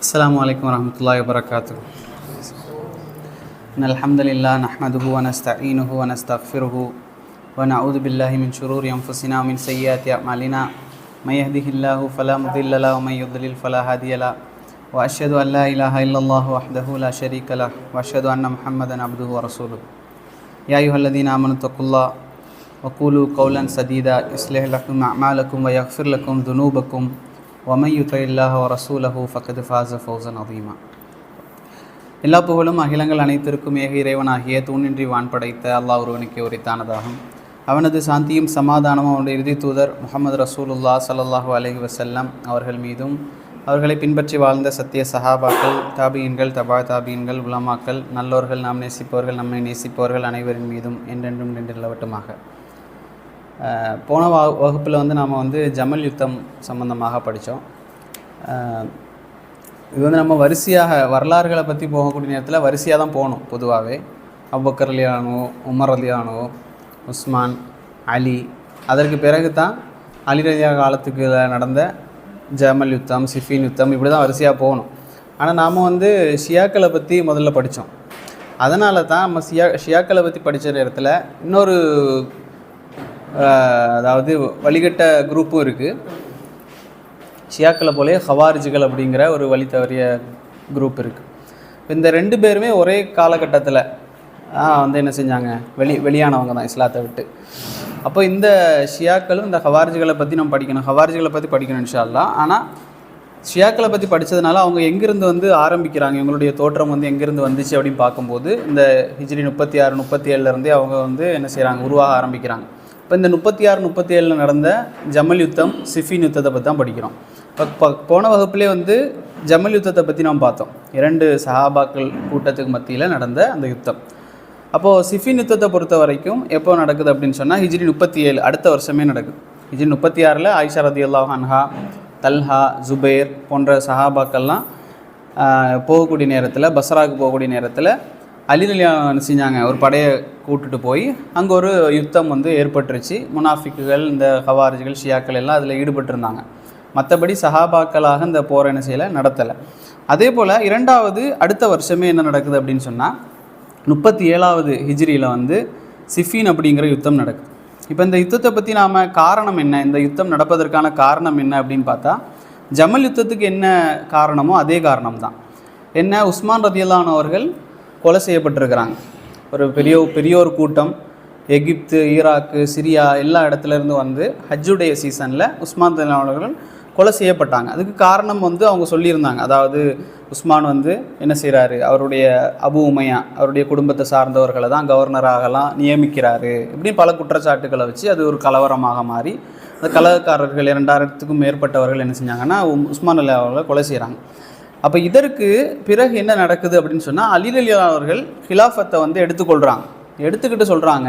السلام عليكم ورحمة الله وبركاته. إن الحمد لله نحمده ونستعينه ونستغفره ونعوذ بالله من شرور أنفسنا ومن سيئات أعمالنا. من يهده الله فلا مضل له ومن يضلل فلا هادي له. وأشهد أن لا إله إلا الله وحده لا شريك له. وأشهد أن محمدا عبده ورسوله. يا أيها الذين آمنوا اتقوا الله وقولوا قولا سديدا يصلح لكم أعمالكم ويغفر لكم ذنوبكم. ஒமை யுத்த இல்லாஹ ரசூலஹூ ஃபக்கது ஃபாஸ ஃபௌசன் அதிகமா எல்லா புகழும் அகிலங்கள் அனைத்திற்கும் ஏக இறைவனாகிய தூணின்றி வான் படைத்த அல்லாஹ் ஒருவனுக்கு உரித்தானதாகும். அவனது சாந்தியும் சமாதானமும் அவனுடைய இறுதி தூதர் முகமது ரசூலுல்லா சல்லாஹூ அலஹி வசல்லம் அவர்கள் மீதும் அவர்களை பின்பற்றி வாழ்ந்த சத்திய சஹாபாக்கள் தாபியன்கள் தபா தாபியன்கள் உலமாக்கள் நல்லோர்கள் நாம் நேசிப்பவர்கள் நம்மை நேசிப்பவர்கள் அனைவரின் மீதும் என்றென்றும் நின்றுள்ளவட்டுமாக போன வா வகுப்பில் வந்து நாம் வந்து ஜமல் யுத்தம் சம்மந்தமாக படித்தோம் இது வந்து நம்ம வரிசையாக வரலாறுகளை பற்றி போகக்கூடிய நேரத்தில் வரிசையாக தான் போகணும் பொதுவாகவே அவ்வக்கர் அலியானோ உமர் அலியானோ உஸ்மான் அலி. அதற்கு பிறகு தான் அலி ரலியா காலத்துக்கு நடந்த ஜமல் யுத்தம் சிஃபின் யுத்தம் இப்படி தான் வரிசையாக போகணும். ஆனால் நாம் வந்து ஷியாக்களை பற்றி முதல்ல படித்தோம் அதனால தான் நம்ம ஷியா ஷியாக்களை பற்றி படித்த நேரத்தில் இன்னொரு அதாவது வழிகட்ட குரூப்பும் இருக்குது ஷியாக்களை போலே ஹவாரிஜிகள் அப்படிங்கிற ஒரு வழி தவறிய குரூப் இருக்குது இந்த ரெண்டு பேருமே ஒரே காலகட்டத்தில் வந்து என்ன செஞ்சாங்க? வெளி வெளியானவங்க தான் இஸ்லாத்தை விட்டு. அப்போ இந்த ஷியாக்களும் இந்த ஹவாரிஜிகளை பற்றி நம்ம படிக்கணும். ஹவாரிஜிகளை பற்றி படிக்கணும் இன்ஷால்லாம் ஆனால் ஷியாக்களை பற்றி படித்ததுனால அவங்க எங்கேருந்து வந்து ஆரம்பிக்கிறாங்க? இவங்களுடைய தோற்றம் வந்து எங்கேருந்து வந்துச்சு அப்படின்னு பார்க்கும்போது இந்த ஹிஜ்ரி முப்பத்தி ஆறு முப்பத்தி ஏழுலேருந்தே அவங்க வந்து என்ன செய்கிறாங்க உருவாக ஆரம்பிக்கிறாங்க. இப்போ இந்த முப்பத்தி ஆறு முப்பத்தி ஏழில் நடந்த ஜமல் யுத்தம் சிஃபின் யுத்தத்தை பற்றி தான் படிக்கிறோம். இப்போ போன வகுப்புலேயே வந்து ஜமல் யுத்தத்தை பற்றி நாம் பார்த்தோம். இரண்டு சஹாபாக்கள் கூட்டத்துக்கு மத்தியில் நடந்த அந்த யுத்தம். அப்போது சிஃபின் யுத்தத்தை பொறுத்த வரைக்கும் எப்போ நடக்குது அப்படின்னு சொன்னால் ஹிஜ்ரி முப்பத்தி ஏழு அடுத்த வருஷமே நடக்குது. ஹிஜ்ரி முப்பத்தி ஆறில் ஆயிஷா ரதி அன்ஹா தல்ஹா ஜுபேர் போன்ற சஹாபாக்கள்லாம் போகக்கூடிய நேரத்தில் பஸ்ராவுக்கு போகக்கூடிய நேரத்தில் அலிரலியா என்ன செஞ்சாங்க ஒரு படையை கூட்டுட்டு போய் அங்கே ஒரு யுத்தம் வந்து ஏற்பட்டுருச்சு. முனாஃபிக்குகள் இந்த ஹவாரிஜிகள் ஷியாக்கள் எல்லாம் அதில் ஈடுபட்டிருந்தாங்க. மற்றபடி சஹாபாக்களாக இந்த போர் என்ன செய்யலை? நடத்தலை. அதே போல் இரண்டாவது அடுத்த வருஷமே என்ன நடக்குது அப்படின்னு சொன்னால் முப்பத்தி ஏழாவது ஹிஜ்ரியில் வந்து சிஃபின் அப்படிங்கிற யுத்தம் நடக்குது. இப்போ இந்த யுத்தத்தை பற்றி நாம் காரணம் என்ன? இந்த யுத்தம் நடப்பதற்கான காரணம் என்ன அப்படின்னு பார்த்தா ஜமல் யுத்தத்துக்கு என்ன காரணமோ அதே காரணம் தான் என்ன? உஸ்மான் ரதியல்லான் அவர்கள் கொலை செய்யப்பட்டிருக்கிறாங்க. ஒரு பெரிய பெரிய ஒரு கூட்டம். எகிப்து ஈராக்கு சிரியா எல்லா இடத்துலேருந்து வந்து ஹஜ்ஜுடைய சீசனில் உஸ்மான் ரதியல்லான் அவர்கள் கொலை செய்யப்பட்டாங்க. அதுக்கு காரணம் வந்து அவங்க சொல்லியிருந்தாங்க. அதாவது உஸ்மான் வந்து என்ன செய்கிறாரு அவருடைய அபு உமையா அவருடைய குடும்பத்தை சார்ந்தவர்களை தான் கவர்னராகலாம் நியமிக்கிறாரு இப்படி பல குற்றச்சாட்டுகளை வச்சு அது ஒரு கலவரமாக மாறி அந்த கலகக்காரர்கள் இரண்டாயிரத்துக்கும் மேற்பட்டவர்கள் என்ன செஞ்சாங்கன்னா உஸ்மான் அலி அவர்களை கொலை செய்கிறாங்க அப்போ இதற்கு பிறகு என்ன நடக்குது அப்படின்னு சொன்னால் அலி அவர்கள் ஹிலாஃபத்தை வந்து எடுத்துக்கொள்கிறாங்க எடுத்துக்கிட்டு சொல்கிறாங்க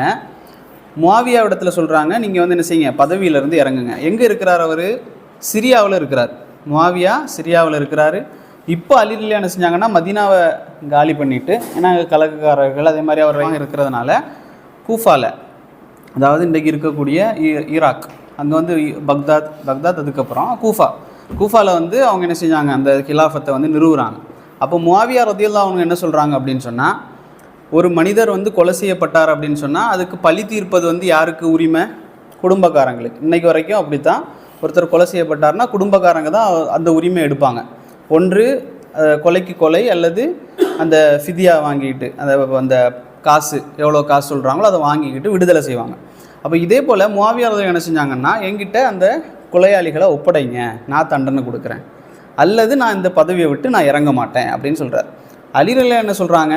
முவாவியா இடத்துல சொல்கிறாங்க நீங்கள் வந்து என்ன செய்யுங்க பதவியிலேருந்து இறங்குங்க. எங்கே இருக்கிறார் அவர்? சிரியாவில் இருக்கிறார். முவாவியா சிரியாவில் இருக்கிறாரு. இப்போ அலிலியா என்ன செஞ்சாங்கன்னா மதீனாவை காலி பண்ணிவிட்டு ஏன்னா கலகக்காரர்கள் அதே மாதிரி அவர் இருக்கிறதுனால கூஃபாவில் அதாவது இன்றைக்கு இருக்கக்கூடிய ஈராக் அங்கே வந்து பக்தாத் பக்தாத் அதுக்கப்புறம் கூஃபா. கூஃபாவில் வந்து அவங்க என்ன செஞ்சாங்க? அந்த கிலாஃபத்தை வந்து நிறுவுறாங்க. அப்போ முவாவியா ரதியல்லா அவங்க என்ன சொல்கிறாங்க அப்படின்னு சொன்னால் ஒரு மனிதர் வந்து கொலை செய்யப்பட்டார் அப்படின்னு சொன்னால் அதுக்கு பழி தீர்ப்பது வந்து யாருக்கு உரிமை? குடும்பக்காரங்களுக்கு. இன்றைக்கு வரைக்கும் அப்படித்தான். ஒருத்தர் கொலை செய்யப்பட்டார்னா குடும்பக்காரங்க தான் அந்த உரிமை எடுப்பாங்க. ஒன்று கொலைக்கு கொலை அல்லது அந்த ஃபிதியா வாங்கிட்டு அந்த அந்த காசு எவ்வளோ காசு சொல்கிறாங்களோ அதை வாங்கிக்கிட்டு விடுதலை செய்வாங்க. அப்போ இதே போல் முவாவியார் என்ன செஞ்சாங்கன்னா எங்கிட்ட அந்த கொலையாளிகளை ஒப்படைங்க நான் தண்டனை கொடுக்குறேன். அல்லது நான் இந்த பதவியை விட்டு நான் இறங்க மாட்டேன் அப்படின்னு சொல்கிறார் அலிரல்ல என்ன சொல்கிறாங்க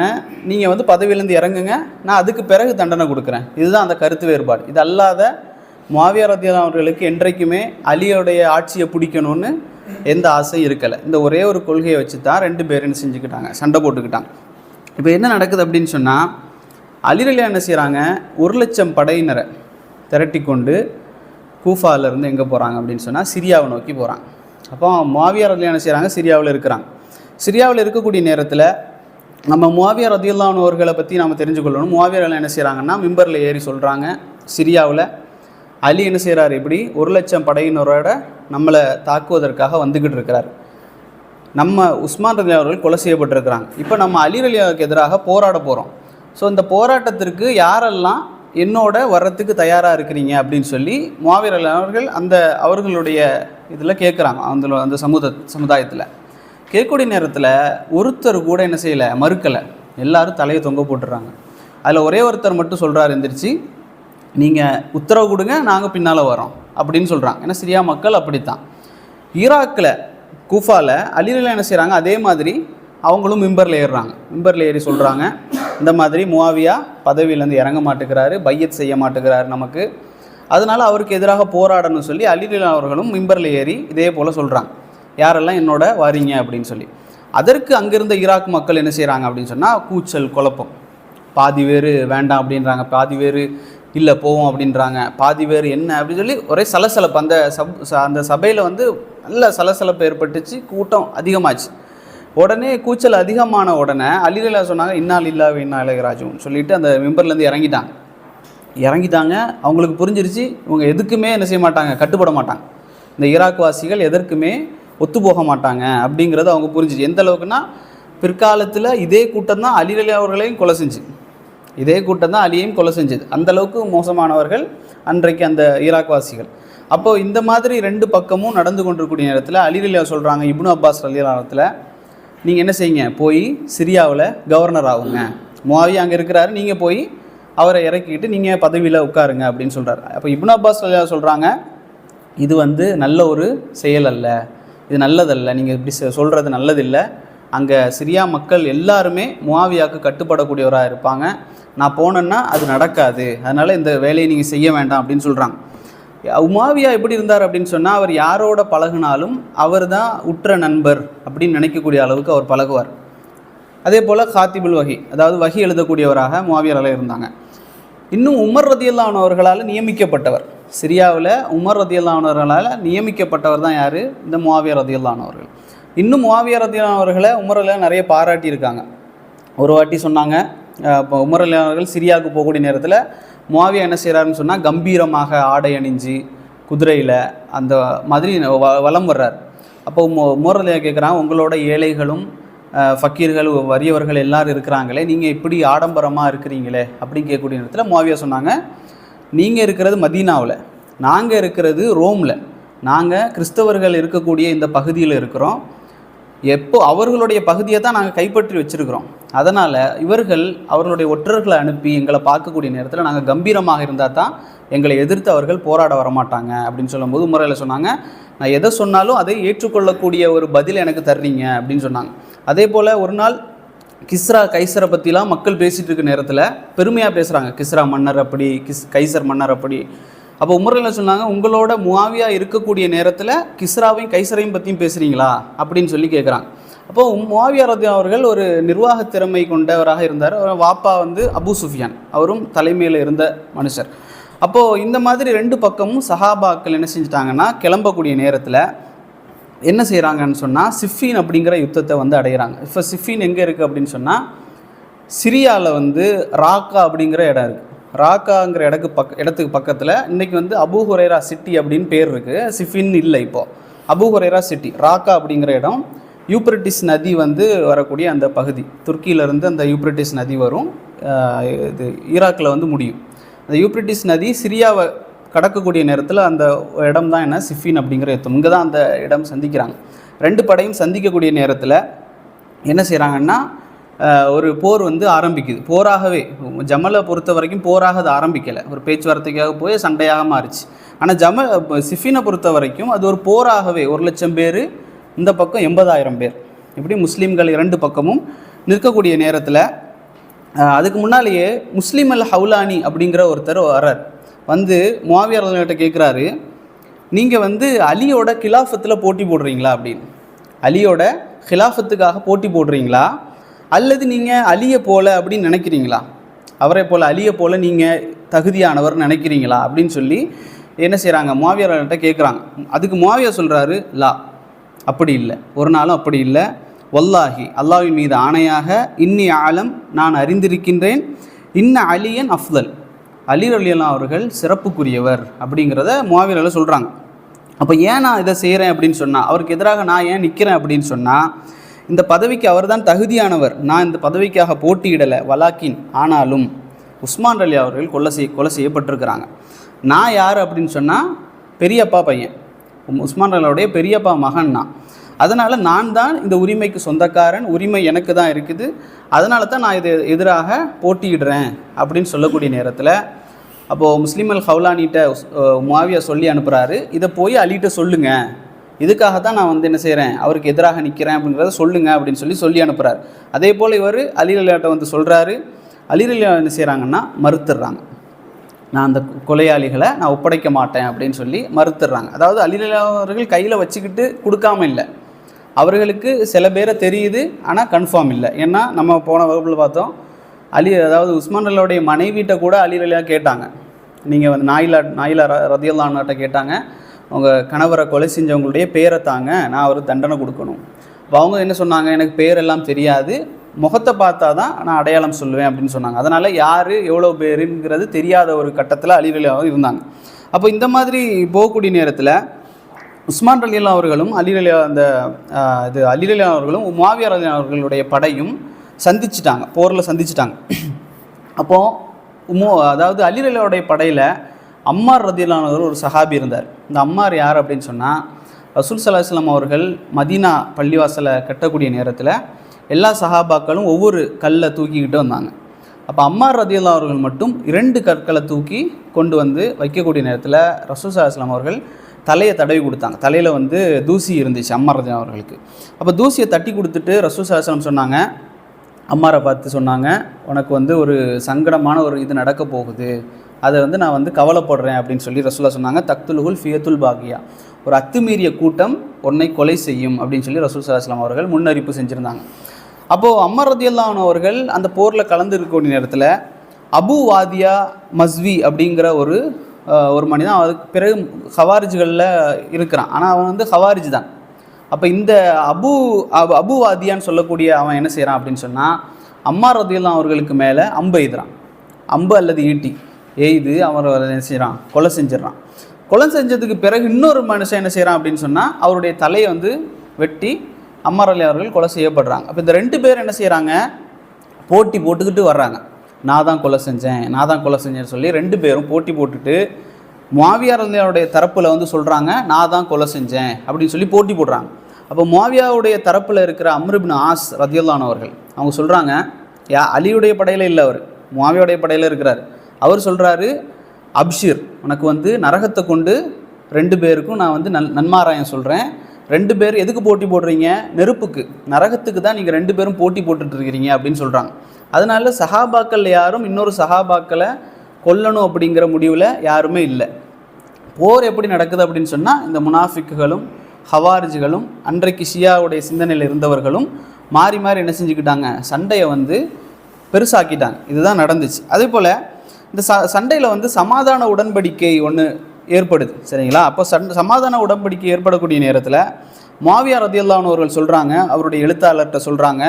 நீங்கள் வந்து பதவியிலேருந்து இறங்குங்க நான் அதுக்கு பிறகு தண்டனை கொடுக்குறேன். இதுதான் அந்த கருத்து வேறுபாடு. இது அல்லாத முவாவியா ரத்தியல்லா அவர்களுக்கு என்றைக்குமே அலியோடைய ஆட்சியை பிடிக்கணும்னு எந்த ஆசையும் இருக்கலை. இந்த ஒரே ஒரு கொள்கையை வச்சு தான் ரெண்டு பேரும் என்ன செஞ்சுக்கிட்டாங்க? சண்டை போட்டுக்கிட்டாங்க. இப்போ என்ன நடக்குது அப்படின்னு சொன்னால் அலிரலியா என்ன செய்கிறாங்க ஒரு லட்சம் படையினரை திரட்டி கொண்டு கூஃபாவிலேருந்து எங்கே போகிறாங்க அப்படின்னு சொன்னால் சிரியாவை நோக்கி போகிறாங்க அப்போ மாவியார் என்ன செய்கிறாங்க சிரியாவில் இருக்கிறாங்க சிரியாவில் இருக்கக்கூடிய நேரத்தில் நம்ம மாவியார் ரதியுல்லான் அவர்களை பற்றி நம்ம தெரிஞ்சுக்கொள்ளணும். முவாவியர்கள் என்ன செய்கிறாங்கன்னா மிம்பரில் ஏறி சொல்கிறாங்க சிரியாவில். அலி என்ன செய்கிறாரு இப்படி ஒரு லட்சம் படையினரோட நம்மளை தாக்குவதற்காக வந்துக்கிட்டு இருக்கிறார். நம்ம உஸ்மான் ரலி அவர்கள் கொலை செய்யப்பட்டிருக்கிறாங்க. இப்போ நம்ம அலி ரலியாவுக்கு எதிராக போராட போகிறோம் ஸோ இந்த போராட்டத்திற்கு யாரெல்லாம் என்னோட வர்றதுக்கு தயாராக இருக்கிறீங்க அப்படின்னு சொல்லி மாவீரர்கள் அவர்கள் அந்த அவர்களுடைய இதில் கேட்குறாங்க அந்த அந்த சமுத சமுதாயத்தில். கேட்கக்கூடிய நேரத்தில் ஒருத்தர் கூட என்ன செய்யலை? மறுக்கலை. எல்லாரும் தலையை தொங்க போட்டுறாங்க. அதில் ஒரே ஒருத்தர் மட்டும் சொல்கிறார் எந்திரிச்சு நீங்கள் உத்தரவு கொடுங்க நாங்கள் பின்னால் வரோம் அப்படின்னு சொல்கிறாங்க ஏன்னா சிரியா மக்கள் அப்படித்தான். ஈராக்கில் கூஃபாவில் அலிரில் என்ன செய்கிறாங்க அதே மாதிரி அவங்களும் மிம்பரில் ஏறுறாங்க. மிம்பரில் ஏறி சொல்கிறாங்க இந்த மாதிரி முவாவியா பதவியிலேருந்து இறங்க மாட்டேங்கிறாரு பையத் செய்ய மாட்டேங்கிறாரு நமக்கு. அதனால் அவருக்கு எதிராக போராடணும்னு சொல்லி அலிலில் அவர்களும் மிம்பரில் ஏறி இதே போல் சொல்கிறாங்க யாரெல்லாம் என்னோட வாரீங்க அப்படின்னு சொல்லி. அதற்கு அங்கிருந்த ஈராக் மக்கள் என்ன செய்கிறாங்க அப்படின்னு சொன்னால் கூச்சல் குழப்பம். பாதி பேர் வேண்டாம் அப்படின்றாங்க பாதி பேர் இல்லை போவோம் அப்படின்றாங்க. பாதி பேர் என்ன அப்படின்னு சொல்லி ஒரே சலசலப்பு. அந்த சப் ச- அந்த சபையில் வந்து நல்ல சலசலப்பு ஏற்பட்டுச்சு கூட்டம் அதிகமாச்சு. உடனே கூச்சல் அதிகமான உடனே அலிலா சொன்னாங்க இன்னால் இல்லாவே இன்னா இளையராஜுன்னு சொல்லிட்டு அந்த மெம்பர்லேருந்து இறங்கிட்டாங்க. இறங்கிட்டாங்க. அவங்களுக்கு புரிஞ்சிருச்சு இவங்க எதுக்குமே என்ன செய்ய மாட்டாங்க கட்டுப்பட மாட்டாங்க. இந்த ஈராக் வாசிகள் எதற்குமே ஒத்து போக மாட்டாங்க அப்படிங்கிறது அவங்க புரிஞ்சிச்சு. எந்த அளவுக்குன்னா பிற்காலத்தில் இதே கூட்டம் தான் அலி அவர்களையும் கொலை செஞ்சு. இதே கூட்டம் தான் அலியையும் கொலை செஞ்சது. அந்த அளவுக்கு மோசமானவர்கள் அன்றைக்கு அந்த ஈராக் வாசிகள் அப்போது இந்த மாதிரி ரெண்டு பக்கமும் நடந்து கொண்டிருக்கக்கூடிய நேரத்தில் அலிரலியா சொல்கிறாங்க இப்னு அப்பாஸ் ரலியலானத்தில் நீங்கள் என்ன செய்யுங்க? போய் சிரியாவில் கவர்னர் ஆகுங்க. முவாவி அங்கே இருக்கிறாரு. நீங்கள் போய் அவரை இறக்கிட்டு நீங்கள் பதவியில் உட்காருங்க அப்படின்னு சொல்கிறாரு அப்போ இப்னு அப்பாஸ் சொல்கிறாங்க இது வந்து நல்ல ஒரு செயல் அல்ல. இது நல்லதல்ல. நீங்கள் இப்படி சொல்கிறது நல்லதில்லை. அங்கே சிரியா மக்கள் எல்லாருமே முவாவியாவுக்கு கட்டுப்படக்கூடியவராக இருப்பாங்க. நான் போனேன்னா அது நடக்காது. அதனால் இந்த வேலையை நீங்கள் செய்ய வேண்டாம் அப்படின்னு சொல்கிறாங்க உமாவியா எப்படி இருந்தார் அப்படின்னு சொன்னால் அவர் யாரோட பழகுனாலும் அவர் தான் உற்ற நண்பர் அப்படின்னு நினைக்கக்கூடிய அளவுக்கு அவர் பழகுவார். அதே போல் காத்திபுல் வகி அதாவது வகி எழுதக்கூடியவராக முவாவியரால் இருந்தாங்க. இன்னும் உமர் ரதியல்லான் அவர்களால் நியமிக்கப்பட்டவர். சிரியாவில் உமர் ரதியல்லான் அவர்களால் நியமிக்கப்பட்டவர் தான் யார்? இந்த முவாவியர் ரதியல்லான் அவர்கள். இன்னும் முவாவியர் ரதியல்லான் அவர்களை நிறைய பாராட்டியிருக்காங்க. ஒரு வாட்டி சொன்னாங்க அஹ், இப்போ அவர்கள் சிரியாவுக்கு போகக்கூடிய நேரத்தில் முவாவியா என்ன செய்கிறாருன்னு சொன்னால் கம்பீரமாக ஆடை அணிஞ்சு குதிரையில் அந்த மாதிரி வ- வலம் வர்றார். அப்போ உமரலியா கேட்குறான் உங்களோட ஏழைகளும் ஃபக்கீர்கள் வறியவர்கள் எல்லாரும் இருக்கிறாங்களே நீங்கள் இப்படி ஆடம்பரமாக இருக்கிறீங்களே? அப்படின்னு கேட்கக்கூடிய நேரத்தில் முவாவியா சொன்னாங்க நீங்கள் இருக்கிறது மதீனாவில் நாங்கள் இருக்கிறது ரோமில். நாங்கள் கிறிஸ்தவர்கள் இருக்கக்கூடிய இந்த பகுதியில் இருக்கிறோம். எப்போ அவர்களுடைய பகுதியை தான் நாங்கள் கைப்பற்றி வச்சுருக்கிறோம். அதனால் இவர்கள் அவர்களுடைய ஒற்றர்களை அனுப்பி எங்களை பார்க்கக்கூடிய நேரத்தில் நாங்கள் கம்பீரமாக இருந்தால் தான் எங்களை எதிர்த்து அவர்கள் போராட வரமாட்டாங்க அப்படின்னு சொல்லும்போது முறையில் சொன்னாங்க. நான் எதை சொன்னாலும் அதை ஏற்றுக்கொள்ளக்கூடிய ஒரு பதில் எனக்கு தர்றீங்க அப்படின்னு சொன்னாங்க. அதே போல் ஒரு நாள் கிஸ்ரா கைசரை பற்றிலாம் மக்கள் பேசிகிட்டு இருக்க நேரத்தில் பெருமையாக பேசுகிறாங்க கிஸ்ரா மன்னர் அப்படி கிஸ் கைசர் மன்னர் அப்படி. அப்போ உமர்ல சொன்னாங்க? உங்களோட முவாவியா இருக்கக்கூடிய நேரத்தில் கிஸ்ராவையும் கைசரையும் பற்றியும் பேசுகிறீங்களா அப்படின்னு சொல்லி கேட்குறாங்க அப்போ முவாவியா ரதி அவர்கள் ஒரு நிர்வாக திறமை கொண்டவராக இருந்தார். அவர் வாப்பா வந்து அபு சுஃபியான். அவரும் தலைமையில் இருந்த மனுஷர். அப்போது இந்த மாதிரி ரெண்டு பக்கமும் சஹாபாக்கள் என்ன செஞ்சிட்டாங்கன்னா கிளம்பக்கூடிய நேரத்தில் என்ன செய்கிறாங்கன்னு சொன்னால் சிஃபின் அப்படிங்கிற யுத்தத்தை வந்து அடைகிறாங்க இப்போ சிஃபின் எங்கே இருக்குது அப்படின்னு சொன்னால் சிரியாவில் வந்து ராக்கா அப்படிங்கிற இடம் இருக்குது ராக்காங்கிற இடக்கு பக் இடத்துக்கு பக்கத்தில் இன்றைக்கி வந்து அபுஹுரேரா சிட்டி அப்படின்னு பேர் இருக்குது சிஃபின் இல்லை இப்போது அபு சிட்டி ராக்கா அப்படிங்கிற இடம். யூப்ரட்டிஸ் நதி வந்து வரக்கூடிய அந்த பகுதி. துருக்கியிலேருந்து அந்த யூப்ரட்டிஸ் நதி வரும். இது ஈராக்கில் வந்து முடியும். அந்த யூப்ரட்டிஸ் நதி சிரியாவை கடக்கக்கூடிய நேரத்தில் அந்த இடம் தான் என்ன? சிஃபின் அப்படிங்கிற யுத்தம் இங்கே தான் அந்த இடம் சந்திக்கிறாங்க. ரெண்டு படையும் சந்திக்கக்கூடிய நேரத்தில் என்ன செய்கிறாங்கன்னா ஒரு போர் வந்து ஆரம்பிக்குது. போராகவே ஜமலை பொறுத்த வரைக்கும் போராக அது ஆரம்பிக்கலை. ஒரு பேச்சுவார்த்தைக்காக போய் சண்டையாக மாறிச்சு. ஆனால் ஜம சிஃபினை பொறுத்த வரைக்கும் அது ஒரு போராகவே ஒரு லட்சம் பேர் இந்த பக்கம் எண்பதாயிரம் பேர். இப்படி முஸ்லீம்கள் இரண்டு பக்கமும் நிற்கக்கூடிய நேரத்தில் அதுக்கு முன்னாலேயே முஸ்லீம் அல் ஹவுலானி அப்படிங்கிற ஒருத்தர் வர்றார். வந்து முவாவியர் கேட்குறாரு நீங்கள் வந்து அலியோட கிலாஃபத்தில் போட்டி போடுறீங்களா? அப்படின்னு. அலியோட கிலாஃபத்துக்காக போட்டி போடுறீங்களா? அல்லது நீங்கள் அழிய போல அப்படின்னு நினைக்கிறீங்களா? அவரை போல் அழிய போல் நீங்கள் தகுதியானவர் நினைக்கிறீங்களா? அப்படின்னு சொல்லி என்ன செய்கிறாங்க மாவியார்கிட்ட கேட்குறாங்க அதுக்கு முவாவியர் சொல்கிறாரு லா அப்படி இல்லை. ஒரு நாளும் அப்படி இல்லை. வல்லாஹி அல்லாவின் மீது ஆணையாக இன்னி ஆலம் நான் அறிந்திருக்கின்றேன். இன்ன அலியன் அஃப்தல் அலிர் அலியலாம் அவர்கள் சிறப்புக்குரியவர் அப்படிங்கிறத முவாவியர்கள் சொல்கிறாங்க அப்போ ஏன் நான் இதை செய்கிறேன் அப்படின்னு சொன்னால் அவருக்கு எதிராக நான் ஏன் நிற்கிறேன் அப்படின்னு சொன்னால் இந்த பதவிக்கு அவர்தான் தகுதியானவர். நான் இந்த பதவிக்காக போட்டியிடலை வலாக்கின். ஆனாலும் உஸ்மான் அலி அவர்கள் கொலை செய் கொலை செய்யப்பட்டிருக்கிறாங்க. நான் யார் அப்படின்னு சொன்னால் பெரியப்பா பையன். உஸ்மான் அலியோடைய பெரியப்பா மகன் நான். அதனால் நான் தான் இந்த உரிமைக்கு சொந்தக்காரன் உரிமை எனக்கு தான் இருக்குது. அதனால தான் நான் இது எதிராக போட்டியிடுறேன் அப்படின்னு சொல்லக்கூடிய நேரத்தில் அப்போது முஸ்லீம் அல் ஹவுலானிட்ட மாவியா சொல்லி அனுப்புகிறாரு இதை போய் அலிகிட்ட சொல்லுங்கள் இதுக்காக தான் நான் வந்து என்ன செய்கிறேன் அவருக்கு எதிராக நிற்கிறேன் அப்படிங்கிறத சொல்லுங்க அப்படின்னு சொல்லி சொல்லி அனுப்புகிறார் அதே போல் இவர் அலிரலியாட்ட வந்து சொல்கிறாரு அலிரலியா என்ன செய்கிறாங்கன்னா மறுத்துடுறாங்க. நான் அந்த கொலையாளிகளை நான் ஒப்படைக்க மாட்டேன் அப்படின்னு சொல்லி மறுத்துடுறாங்க. அதாவது அலிரலியா அவர்கள் கையில் வச்சுக்கிட்டு கொடுக்காம இல்லை. அவர்களுக்கு சில பேரை தெரியுது ஆனால் கன்ஃபார்ம் இல்லை. ஏன்னா நம்ம போன வகுப்பில் பார்த்தோம் அலி அதாவது உஸ்மான் அல்லாவுடைய மனைவிட்ட கூட அலிரலியா கேட்டாங்க. நீங்கள் வந்து நாயிலா நாயிலா ரதியல்லான்ட்ட கேட்டாங்க. உங்கள் கணவரை கொலை செஞ்சவங்களுடைய பேரை தாங்க நான் ஒரு தண்டனை கொடுக்கணும். அப்போ அவங்க என்ன சொன்னாங்க? எனக்கு பேரெல்லாம் தெரியாது. முகத்தை பார்த்தா தான் நான் அடையாளம் சொல்லுவேன் அப்படின்னு சொன்னாங்க. அதனால் யார் எவ்வளோ பேருங்கிறது தெரியாத ஒரு கட்டத்தில் அலிரலியாவும் இருந்தாங்க. அப்போ இந்த மாதிரி போகக்கூடிய நேரத்தில் உஸ்மான் ரலியல்லா அவர்களும் அலிரலியா அந்த இது அலிரலியா அவர்களும் மாவியா ரலியா அவர்களுடைய படையும் சந்திச்சிட்டாங்க போரில் சந்திச்சிட்டாங்க. அப்போது உமோ அதாவது அலிரலியாவுடைய படையில் அம்மார் ரதியல்லானவர் ஒரு சஹாபி இருந்தார். இந்த அம்மார் யார் அப்படின்னு சொன்னால் ரசூல் சலாஹ்லாம் அவர்கள் மதீனா பள்ளிவாசலை கட்டக்கூடிய நேரத்தில் எல்லா சஹாபாக்களும் ஒவ்வொரு கல்லை தூக்கிக்கிட்டு வந்தாங்க. அப்போ அம்மார் ரதியுல்லா அவர்கள் மட்டும் இரண்டு கற்களை தூக்கி கொண்டு வந்து வைக்கக்கூடிய நேரத்தில் ரசூல் சலாஹ்லாம் அவர்கள் தலையை தடவி கொடுத்தாங்க. தலையில் வந்து தூசி இருந்துச்சு அம்மார் ரதியா அவர்களுக்கு. அப்போ தூசியை தட்டி கொடுத்துட்டு ரசூல் சலாஹ்லாம் சொன்னாங்க அம்மாரை பார்த்து சொன்னாங்க உனக்கு வந்து ஒரு சங்கடமான ஒரு இது நடக்க போகுது. அதை வந்து நான் வந்து கவலைப்படுறேன் அப்படின்னு சொல்லி ரசூலா சொன்னாங்க. தக்துலுகுல் ஃபியத்துல் பாகியா. ஒரு அத்துமீறிய கூட்டம் உன்னை கொலை செய்யும் அப்படின்னு சொல்லி ரசூல் சலாஹ்லாம் அவர்கள் முன்னறிப்பு செஞ்சுருந்தாங்க. அப்போது அம்மர் ரதியல்லான் அவர்கள் அந்த போரில் கலந்து இருக்கக்கூடிய நேரத்தில் அபு வாதியா மஸ்வி அப்படிங்கிற ஒரு ஒரு மனிதன் அதுக்கு பிறகு ஹவாரிஜ்களில் இருக்கிறான். ஆனால் அவன் வந்து ஹவாரிஜ் தான். அப்போ இந்த அபு அபு- அபு வாதியான்னு சொல்லக்கூடிய அவன் என்ன செய்கிறான் அப்படின்னு சொன்னால் அம்மா ரதியல்லாம் அவர்களுக்கு மேலே அம்பு எய்துறான். அம்பு அல்லது ஈட்டி. எய்து அவரை என்ன செய்கிறான் கொலை செஞ்சிடறான். கொலை செஞ்சதுக்கு பிறகு இன்னொரு மனுஷன் என்ன செய்கிறான் அப்படின்னு சொன்னால் அவருடைய தலையை வந்து வெட்டி அம்மார் அலி அவர்கள் கொலை செய்யப்படுறாங்க. அப்போ இந்த ரெண்டு பேர் என்ன செய்கிறாங்க போட்டி போட்டுக்கிட்டு வர்றாங்க. நான் தான் கொலை செஞ்சேன் நான் தான் கொலை செஞ்சேன்னு சொல்லி ரெண்டு பேரும் போட்டி போட்டுட்டு முவாவியாருடைய தரப்பில் வந்து சொல்கிறாங்க நான் தான் கொலை செஞ்சேன் அப்படின்னு சொல்லி போட்டி போடுறாங்க. அப்போ மாவியாவுடைய தரப்பில் இருக்கிற அம்ருபின் ஆஸ் ரத்தியல்லானவர்கள் அவங்க சொல்கிறாங்க யா அலியுடைய படையில் இல்லை அவர் மாவியாவுடைய படையில் இருக்கிறார். அவர் சொல்கிறாரு அப்ஷிர் உனக்கு வந்து நரகத்தை கொண்டு ரெண்டு பேருக்கும் நான் வந்து நன் நன்மாராயம் சொல்கிறேன் ரெண்டு பேர் எதுக்கு போட்டி போடுறீங்க? நெருப்புக்கு. நரகத்துக்கு தான் நீங்கள் ரெண்டு பேரும் போட்டி போட்டுட்ருக்கிறீங்க அப்படின்னு சொல்கிறாங்க அதனால சஹாபாக்கள் யாரும் இன்னொரு சஹாபாக்களை கொல்லணும் அப்படிங்கிற முடிவில் யாருமே இல்லை. போர் எப்படி நடக்குது அப்படின்னு சொன்னால் இந்த முனாஃபிக்குகளும் ஹவாரிஜுகளும் அன்றைக்கு ஷியாவுடைய சிந்தனையில் இருந்தவர்களும் மாறி மாறி என்ன செஞ்சுக்கிட்டாங்க? சண்டையை வந்து பெருசாக்கிட்டாங்க. இதுதான் நடந்துச்சு. அதே போல் இந்த ச சண்டையில் வந்து சமாதான உடன்படிக்கை ஒன்று ஏற்படுது சரிங்களா? அப்போ சண் சமாதான உடன்படிக்கை ஏற்படக்கூடிய நேரத்தில் மாவியா ரதியல்லான் அவர்கள் சொல்கிறாங்க அவருடைய எழுத்தாளர்கிட்ட சொல்கிறாங்க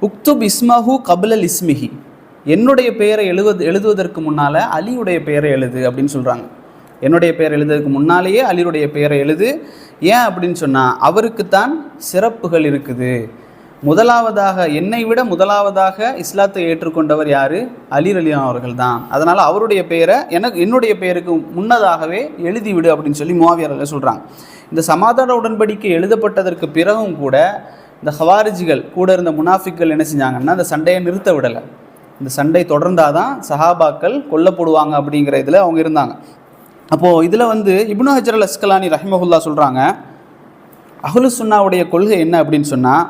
உக்துப் இஸ்மஹு கபிலல் இஸ்மிஹி என்னுடைய பெயரை எழுவது எழுதுவதற்கு முன்னால் அலியுடைய பெயரை எழுது அப்படின்னு சொல்கிறாங்க என்னுடைய பெயர் எழுதுறதுக்கு முன்னாலேயே அலியுடைய பெயரை எழுது. ஏன் அப்படின்னு சொன்னால் அவருக்குத்தான் சிறப்புகள் இருக்குது. முதலாவதாக என்னை விட முதலாவதாக இஸ்லாத்தை ஏற்றுக்கொண்டவர் யார்? அலி அலியான் அவர்கள் தான் அதனால் அவருடைய பெயரை எனக்கு என்னுடைய பெயருக்கு முன்னதாகவே எழுதிவிடு அப்படின்னு சொல்லி மூவாவியர்கள் சொல்கிறாங்க இந்த சமாதான உடன்படிக்கை எழுதப்பட்டதற்கு பிறகும் கூட இந்த ஹவாரிஜிகள் கூட இருந்த முனாஃபிக்கள் என்ன செஞ்சாங்கன்னா அந்த சண்டையை நிறுத்த விடலை. இந்த சண்டை தொடர்ந்தால் தான் சஹாபாக்கள் கொல்லப்படுவாங்க அப்படிங்கிற இதில் அவங்க இருந்தாங்க. அப்போது இதில் வந்து இப்னு ஹஜர் அல் அஸ்கலானி ரஹிமஹுல்லா சொல்கிறாங்க அஹ்லு சுன்னாவுடைய கொள்கை என்ன அப்படின்னு சொன்னால்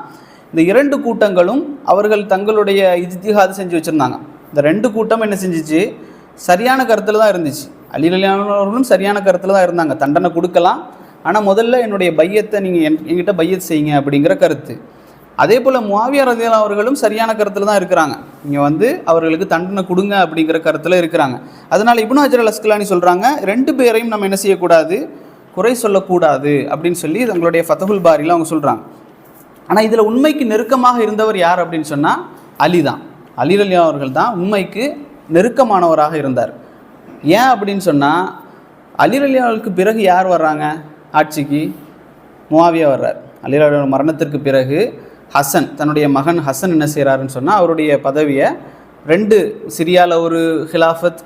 இந்த இரண்டு கூட்டங்களும் அவர்கள் தங்களுடைய இஜ்திஹாது செஞ்சு வச்சுருந்தாங்க. இந்த ரெண்டு கூட்டம் என்ன செஞ்சிச்சு? சரியான கருத்தில் தான் இருந்துச்சு. அலிரலியானவர்களும் சரியான கருத்தில் தான் இருந்தாங்க. தண்டனை கொடுக்கலாம். ஆனால் முதல்ல என்னுடைய பையத்தை நீங்கள் என் என்கிட்ட பையத் செய்யுங்க அப்படிங்கிற கருத்து. அதே போல் முவாவியா ரதியல் அவர்களும் சரியான கருத்தில் தான் இருக்கிறாங்க. இங்கே வந்து அவர்களுக்கு தண்டனை கொடுங்க அப்படிங்கிற கருத்தில் இருக்கிறாங்க. அதனால் இப்னு ஹஜர் அல் அஸ்கலானி சொல்கிறாங்க ரெண்டு பேரையும் நம்ம என்ன செய்யக்கூடாது? குறை சொல்லக்கூடாது. அப்படின்னு சொல்லி தங்களுடைய ஃபத்தஹுல் பாரியில் அவங்க சொல்கிறாங்க ஆனால் இதில் உண்மைக்கு நெருக்கமாக இருந்தவர் யார் அப்படின்னு சொன்னால் அலி தான். அலி அலி அவர்கள் தான் உண்மைக்கு நெருக்கமானவராக இருந்தார். ஏன் அப்படின்னு சொன்னால் அலி அலி அவர்களுக்கு பிறகு யார் வர்றாங்க? ஆட்சிக்கு முவாவியா வர்றார். அலிலாவோட மரணத்திற்கு பிறகு ஹசன் தன்னுடைய மகன் ஹசன் என்ன செய்கிறாருன்னு சொன்னால் அவருடைய பதவியை ரெண்டு சிரியாவில் ஒரு ஹிலாஃபத்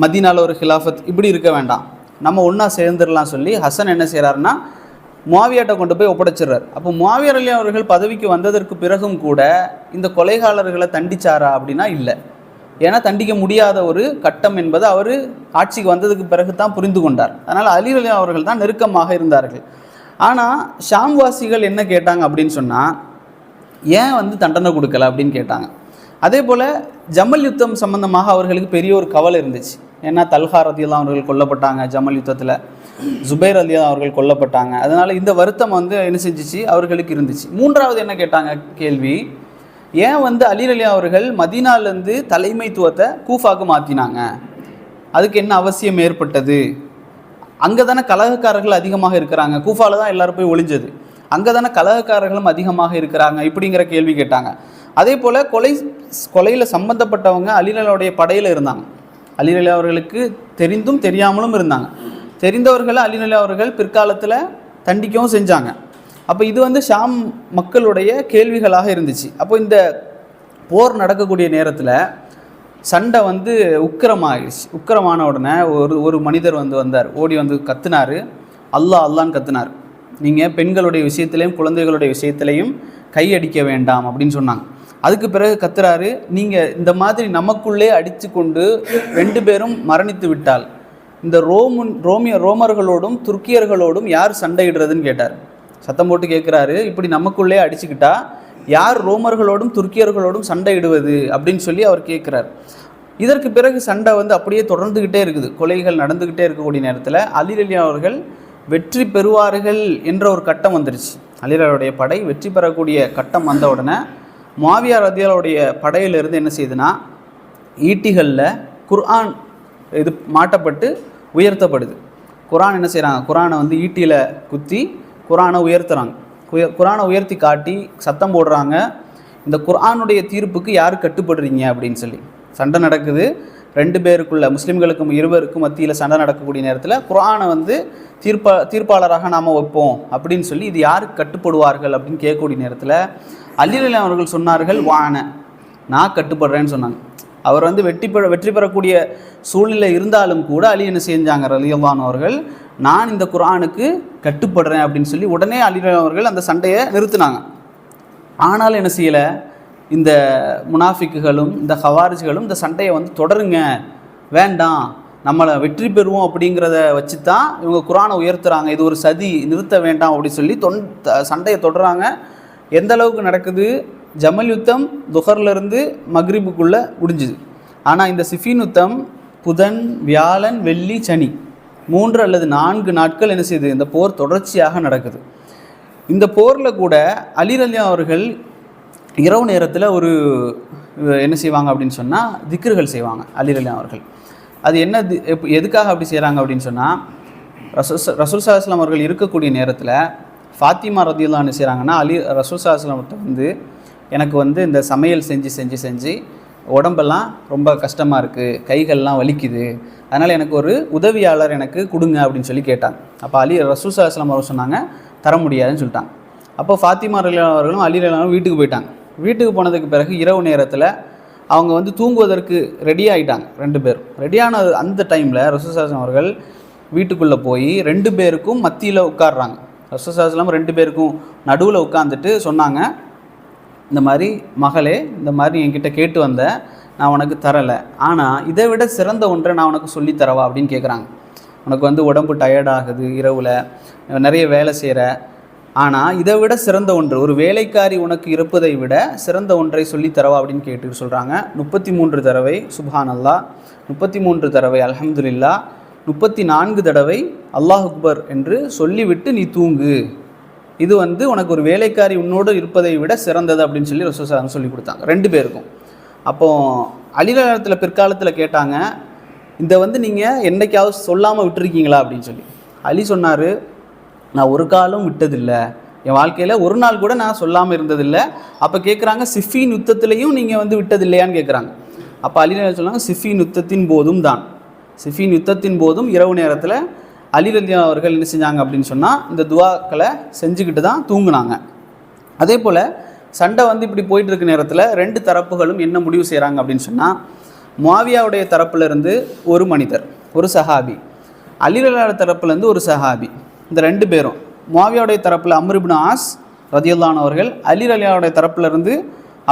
மதினாவில் ஒரு ஹிலாஃபத் இப்படி இருக்க வேண்டாம். நம்ம ஒன்றா சேர்ந்துடலாம் சொல்லி ஹசன் என்ன செய்கிறாருன்னா மாவியாட்டை கொண்டு போய் ஒப்படைச்சிடுறார். அப்போ மாவியர் அலி அவர்கள் பதவிக்கு வந்ததற்கு பிறகும் கூட இந்த கொலைகாரர்களை தண்டிச்சாரா அப்படின்னா இல்லை. ஏன்னா தண்டிக்க முடியாத ஒரு கட்டம் என்பது அவர் ஆட்சிக்கு வந்ததுக்கு பிறகு தான் புரிந்து கொண்டார். அதனால் அலி அலி அவர்கள் தான் நெருக்கமாக இருந்தார்கள். ஆனால் ஷாம்வாசிகள் என்ன கேட்டாங்க அப்படின்னு சொன்னால் ஏன் வந்து தண்டனை கொடுக்கல அப்படின்னு கேட்டாங்க. அதே போல் ஜமல் யுத்தம் சம்பந்தமாக அவர்களுக்கு பெரிய ஒரு கவலை இருந்துச்சு. ஏன்னா தல்ஹா ரதியெல்லாம் அவர்கள் கொல்லப்பட்டாங்க ஜமல் யுத்தத்தில். ஜுபைர் அலியா அவர்கள் கொல்லப்பட்டாங்க. அதனால் இந்த வருத்தம் வந்து என்ன செஞ்சிச்சு? அவர்களுக்கு இருந்துச்சு. மூன்றாவது என்ன கேட்டாங்க? கேள்வி ஏன் வந்து அலி அலியா அவர்கள் மதீனாலேருந்து தலைமைத்துவத்தை கூஃபாக்கு மாற்றினாங்க அதுக்கு என்ன அவசியம் ஏற்பட்டது? அங்கே தானே கலகக்காரர்கள் அதிகமாக இருக்கிறாங்க. கூஃபாவில் தான் எல்லோரும் போய் ஒளிஞ்சது. அங்கே தானே கலகக்காரர்களும் அதிகமாக இருக்கிறாங்க இப்படிங்கிற கேள்வி கேட்டாங்க. அதே போல் கொலை கொலையில் சம்மந்தப்பட்டவங்க அலிநலனுடைய படையில் இருந்தாங்க. அலிலலி அவர்களுக்கு தெரிந்தும் தெரியாமலும் இருந்தாங்க. தெரிந்தவர்களை அலிலலி அவர்கள் பிற்காலத்தில் தண்டிக்கவும் செஞ்சாங்க. அப்போ இது வந்து ஷாம் மக்களுடைய கேள்விகளாக இருந்துச்சு. அப்போ இந்த போர் நடக்கக்கூடிய நேரத்தில் சண்டை வந்து உக்கிரமாகிடுச்சு உக்கிரமான உடனே ஒரு ஒரு மனிதர் வந்து வந்தார். ஓடி வந்து கத்துனார். அல்லாஹ் அல்லான்னு கத்துனார். நீங்கள் பெண்களுடைய விஷயத்திலையும் குழந்தைகளுடைய விஷயத்திலையும் கையடிக்க வேண்டாம் அப்படின்னு சொன்னாங்க. அதுக்கு பிறகு கத்துறாரு நீங்கள் இந்த மாதிரி நமக்குள்ளே அடித்து கொண்டு ரெண்டு பேரும் மரணித்து விட்டால் இந்த ரோமுன் ரோமிய ரோமர்களோடும் துருக்கியர்களோடும் யார் சண்டையிடுறதுன்னு கேட்டார். சத்தம் போட்டு கேட்குறாரு இப்படி நமக்குள்ளே அடிச்சுக்கிட்டா யார் ரோமர்களோடும் துருக்கியர்களோடும் சண்டையிடுவது? அப்படின்னு சொல்லி அவர் கேட்குறார் இதற்கு பிறகு சண்டை வந்து அப்படியே தொடர்ந்துக்கிட்டே இருக்குது. கொலைகள் நடந்துக்கிட்டே இருக்கக்கூடிய நேரத்தில் அலிரலி அவர்கள் வெற்றி பெறுவார்கள் என்ற ஒரு கட்டம் வந்துருச்சு. அலிரலுடைய படை வெற்றி பெறக்கூடிய கட்டம் வந்த உடனே மாவியார் ரதியாலுடைய படையிலிருந்து என்ன செய்யுதுன்னா ஈட்டிகளில் குர்ஆன் இது மாட்டப்பட்டு உயர்த்தப்படுது. குரான் என்ன செய்கிறாங்க குரானை வந்து ஈட்டியில் குத்தி குரானை உயர்த்துறாங்க. குய- குரானை உயர்த்தி காட்டி சத்தம் போடுறாங்க. இந்த குர்ஆனுடைய தீர்ப்புக்கு யார் கட்டுப்படுறீங்க அப்படின்னு சொல்லி. சண்டை நடக்குது. ரெண்டு பேருக்குள்ள முஸ்லீம்களுக்கும் இருவருக்கும் மத்தியில் சண்டை நடக்கக்கூடிய நேரத்தில் குரானை வந்து தீர்ப்பா தீர்ப்பாளராக நாம் வைப்போம் அப்படின்னு சொல்லி இது யாருக்கு கட்டுப்படுவார்கள் அப்படின்னு கேட்கக்கூடிய நேரத்தில் அல்லிரலி அவர்கள் சொன்னார்கள் வான நான் கட்டுப்படுறேன்னு சொன்னாங்க. அவர் வந்து வெற்றி பெற வெற்றி பெறக்கூடிய சூழ்நிலை இருந்தாலும் கூட அலி என்ன செஞ்சாங்க? ரலியல்லான் அவர்கள் நான் இந்த குரானுக்கு கட்டுப்படுறேன் அப்படின்னு சொல்லி உடனே அலி அவர்கள் அந்த சண்டையை நிறுத்தினாங்க. ஆனாலும் என்ன செய்யலை? இந்த முனாஃபிக்குகளும் இந்த ஹவாரிஜ்களும் இந்த சண்டையை வந்து தொடருங்க வேண்டாம் நம்மளை வெற்றி பெறுவோம் அப்படிங்கிறத வச்சு தான் இவங்க குரானை உயர்த்துறாங்க. இது ஒரு சதி நிறுத்த வேண்டாம் அப்படின்னு சொல்லி தொன் சண்டையை தொடர்றாங்க. எந்த அளவுக்கு நடக்குது? ஜமல் யுத்தம் துஹர்லேருந்து மக்ரிபுக்குள்ளே முடிஞ்சுது. ஆனால் இந்த சிஃபின் யுத்தம் புதன் வியாழன் வெள்ளி சனி மூன்று அல்லது நான்கு நாட்கள் என்ன செய்யுது இந்த போர் தொடர்ச்சியாக நடக்குது. இந்த போரில் கூட அலி அவர்கள் இரவு நேரத்தில் ஒரு என்ன செய்வாங்க அப்படின்னு சொன்னால் திக்ருகள் செய்வாங்க அலி அவர்கள். அது என்ன தி- எதுக்காக அப்படி செய்கிறாங்க அப்படின்னு சொன்னால் ரசூல் ரசூல் சாஹஸ்லாம் அவர்கள் இருக்கக்கூடிய நேரத்தில் ஃபாத்திமா ரதியெல்லாம் என்ன செய்கிறாங்கன்னா அலி ரசூல் சலாஹ்லாம்கிட்ட வந்து எனக்கு வந்து இந்த சமையல் செஞ்சு செஞ்சு செஞ்சு உடம்பெல்லாம் ரொம்ப கஷ்டமாக இருக்குது கைகள்லாம் வலிக்குது அதனால் எனக்கு ஒரு உதவியாளர் எனக்கு கொடுங்க அப்படின்னு சொல்லி கேட்டாங்க. அப்போ அலி ரசூல் சலாஹ்லாம் அவர் சொன்னாங்க தர முடியாதுன்னு சொல்லிட்டாங்க. அப்போ ஃபாத்திமா ரலியல்லாஹு அவர்களும் அலி ரலியல்லாஹு வீட்டுக்கு போயிட்டாங்க. வீட்டுக்கு போனதுக்கு பிறகு இரவு நேரத்தில் அவங்க வந்து தூங்குவதற்கு ரெடி ஆகிட்டாங்க ரெண்டு பேரும். ரெடியான அந்த டைமில் ரசூசாசன் அவர்கள் வீட்டுக்குள்ளே போய் ரெண்டு பேருக்கும் மத்தியில் உட்கார்றாங்க. ரசூசாசலம் ரெண்டு பேருக்கும் நடுவில் உட்காந்துட்டு சொன்னாங்க இந்த மாதிரி மகளே இந்த மாதிரி என்கிட்ட கேட்டு வந்த நான் உனக்கு தரலை. ஆனால் இதை விட சிறந்த ஒன்றை நான் உனக்கு சொல்லித் தரவா? அப்படின்னு கேட்குறாங்க உனக்கு வந்து உடம்பு டயர்ட் ஆகுது இரவில் நிறைய வேலை செய்கிற ஆனால் இதை விட சிறந்த ஒன்று ஒரு வேலைக்காரி உனக்கு இருப்பதை விட சிறந்த ஒன்றை சொல்லித் தரவா? அப்படின்னு கேட்டு சொல்கிறாங்க முப்பத்தி மூன்று தடவை சுப்ஹான் முப்பத்தி மூன்று தடவை அலமதுல்லா முப்பத்தி நான்கு தடவை அல்லாஹ் அக்பர் என்று சொல்லிவிட்டு நீ தூங்கு. இது வந்து உனக்கு ஒரு வேலைக்காரி உன்னோடு இருப்பதை விட சிறந்தது அப்படின்னு சொல்லி ரசூசாரம் சொல்லி கொடுத்தாங்க. ரெண்டு பேருக்கும். அப்போ அலிகாலத்தில் பிற்காலத்தில் கேட்டாங்க இந்த வந்து நீங்கள் என்றைக்காவது சொல்லாமல் விட்டுருக்கீங்களா? அப்படின்னு சொல்லி. அலி சொன்னார் நான் ஒரு காலம் விட்டதில்லை. என் வாழ்க்கையில் ஒரு நாள் கூட நான் சொல்லாமல் இருந்ததில்லை. அப்போ கேட்குறாங்க சிஃபின் யுத்தத்துலேயும் நீங்கள் வந்து விட்டதில்லையான்னு கேட்குறாங்க அப்போ அலி சொன்னாங்க சிஃபின் யுத்தத்தின் போதும் தான். சிஃபின் யுத்தத்தின் போதும் இரவு நேரத்தில் அலிரலியா அவர்கள் என்ன செஞ்சாங்க அப்படின்னு சொன்னால் இந்த துவாக்களை செஞ்சுக்கிட்டு தான் தூங்குனாங்க. அதே போல் சண்டை வந்து இப்படி போயிட்டு இருக்க நேரத்தில் ரெண்டு தரப்புகளும் என்ன முடிவு செய்கிறாங்க அப்படின்னு சொன்னால் மாவியாவுடைய தரப்புலேருந்து ஒரு மனிதர் ஒரு சஹாபி அலிரலாட தரப்புலேருந்து ஒரு சஹாபி இந்த ரெண்டு பேரும். மாவியாவுடைய தரப்பில் அம்ருபின் ஆஸ் ரதியுல்லான் அவர்கள் அலி அலியாவுடைய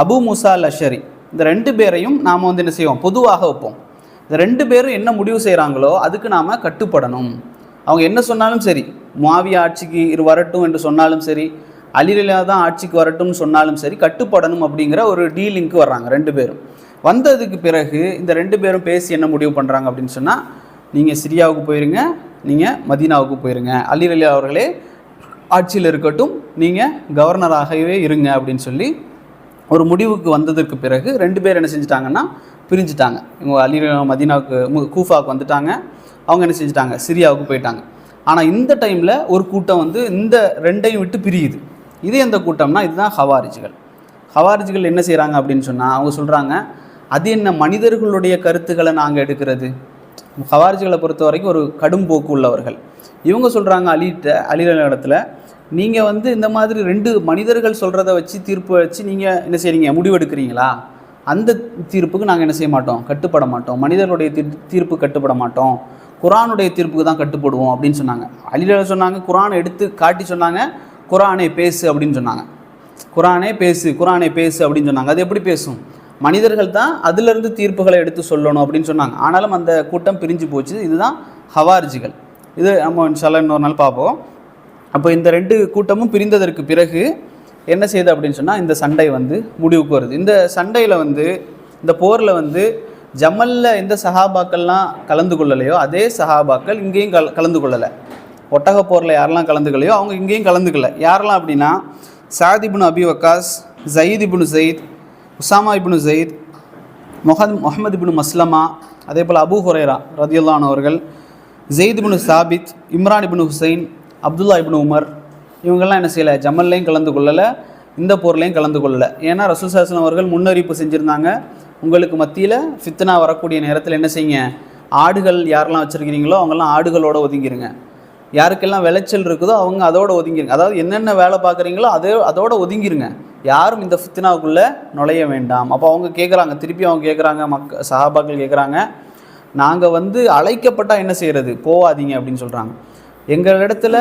அபு முசா அல் அஷரி இந்த ரெண்டு பேரையும் நாம் வந்து என்ன செய்வோம் பொதுவாக வைப்போம். இந்த ரெண்டு பேரும் என்ன முடிவு செய்கிறாங்களோ அதுக்கு நாம் கட்டுப்படணும். அவங்க என்ன சொன்னாலும் சரி மாவிய ஆட்சிக்கு இரு வரட்டும் என்று சொன்னாலும் சரி அலிரலியா தான் ஆட்சிக்கு வரட்டும்னு சொன்னாலும் சரி கட்டுப்படணும் அப்படிங்கிற ஒரு டீலிங்க்கு வர்றாங்க ரெண்டு பேரும். வந்ததுக்கு பிறகு இந்த ரெண்டு பேரும் பேசி என்ன முடிவு பண்ணுறாங்க அப்படின்னு சொன்னால் நீங்கள் சிரியாவுக்கு போயிருங்க நீங்கள் மதீனாவுக்கு போயிருங்க. அலிரலியா அவர்களே ஆட்சியில் இருக்கட்டும் நீங்கள் கவர்னராகவே இருங்க அப்படின்னு சொல்லி ஒரு முடிவுக்கு வந்ததற்கு பிறகு ரெண்டு பேர் என்ன செஞ்சிட்டாங்கன்னா பிரிஞ்சுட்டாங்க. இவங்க அலி மதீனாவுக்கு மு- கூஃபாவுக்கு வந்துட்டாங்க. அவங்க என்ன செஞ்சிட்டாங்க? சிரியாவுக்கு போயிட்டாங்க. ஆனால் இந்த டைமில் ஒரு கூட்டம் வந்து இந்த ரெண்டையும் விட்டு பிரியுது. இது எந்த கூட்டம்னா இதுதான் ஹவாரிஜிகள். ஹவாரிஜிகள் என்ன செய்கிறாங்க அப்படின்னு சொன்னால் அவங்க சொல்கிறாங்க அது என்ன மனிதர்களுடைய கருத்துக்களை நாங்கள் எடுக்கிறது? ஹவாரிஜிகளை பொறுத்த வரைக்கும் ஒரு கடும் போக்கு உள்ளவர்கள். இவங்க சொல்கிறாங்க அலிட்ட அலில இடத்துல நீங்கள் வந்து இந்த மாதிரி ரெண்டு மனிதர்கள் சொல்கிறத வச்சு தீர்ப்பு வச்சு நீங்கள் என்ன செய்கிறீங்க முடிவெடுக்கிறீங்களா? அந்த தீர்ப்புக்கு நாங்கள் என்ன செய்ய மாட்டோம்? கட்டுப்பட மாட்டோம். மனிதர்களுடைய தீர்- தீர்ப்பு கட்டுப்பட மாட்டோம். குரானுடைய தீர்ப்புக்கு தான் கட்டுப்படுவோம் அப்படின்னு சொன்னாங்க. அலில சொன்னாங்க குரானை எடுத்து காட்டி சொன்னாங்க குரானே பேசு அப்படின்னு சொன்னாங்க. குரானே பேசு குரானே பேசு அப்படின்னு சொன்னாங்க. அது எப்படி பேசும்? மனிதர்கள் தான் அதிலிருந்து தீர்ப்புகளை எடுத்து சொல்லணும் அப்படின்னு சொன்னாங்க. ஆனாலும் அந்த கூட்டம் பிரிஞ்சு போச்சு. இதுதான் ஹவார்ஜிகள். இது நம்ம இன்ஷால்லா இன்னொரு நாள் பார்ப்போம். அப்போ இந்த ரெண்டு கூட்டமும் பிரிந்ததற்கு பிறகு என்ன செய்யுது அப்படின்னு சொன்னால் இந்த சண்டை வந்து முடிவுக்கு வருது. இந்த சண்டையில் வந்து இந்த போரில் வந்து ஜமலில் எந்த சஹாபாக்கள்லாம் கலந்து கொள்ளலையோ அதே சஹாபாக்கள் இங்கேயும் கல கலந்து கொள்ளலை. ஒட்டக போரில் யாரெல்லாம் கலந்துக்கலையோ அவங்க இங்கேயும் கலந்துக்கல. யாரெல்லாம் அப்படின்னா சாத் அபி வக்காஸ் ஜயீத் இபுனு ஜயீத் உசாமா இபுனு ஜயீத் முகத் முகமது இபுனு மஸ்லமா அதே போல் அபு ஹுரேரா ரதியுல்லானவர்கள் ஜெயித் இபுனு சாபித் இம்ரான் இபுனு ஹுசைன் அப்துல்லா இபுனு உமர் இவங்கெல்லாம் என்ன செய்யலை? ஜமல்லையும் கலந்து கொள்ளலை இந்த போர்லையும் கலந்து கொள்ளலை. ஏன்னா ரசூல் சாஸ்லம் அவர்கள் முன்னறிவிப்பு செஞ்சுருந்தாங்க. உங்களுக்கு மத்தியில் ஃபித்னா வரக்கூடிய நேரத்தில் என்ன செய்யுங்க? ஆடுகள் யாரெல்லாம் வச்சுருக்கிறீங்களோ அவங்கெல்லாம் ஆடுகளோடு ஒதுங்கிருங்க. யாருக்கெல்லாம் விளைச்சல் இருக்குதோ அவங்க அதோட ஒதுங்கிருங்க. அதாவது என்னென்ன வேலை பார்க்குறீங்களோ அதே அதோட ஒதுங்கிருங்க. யாரும் இந்த ஃபித்னாவுக்குள்ளே நுழைய வேண்டாம். அப்போ அவங்க கேட்குறாங்க திருப்பி அவங்க கேட்குறாங்க மக்க சஹாபாக்கள் கேட்குறாங்க நாங்கள் வந்து அழைக்கப்பட்டால் என்ன செய்கிறது போகாதீங்க அப்படின்னு சொல்கிறாங்க எங்கள் இடத்துல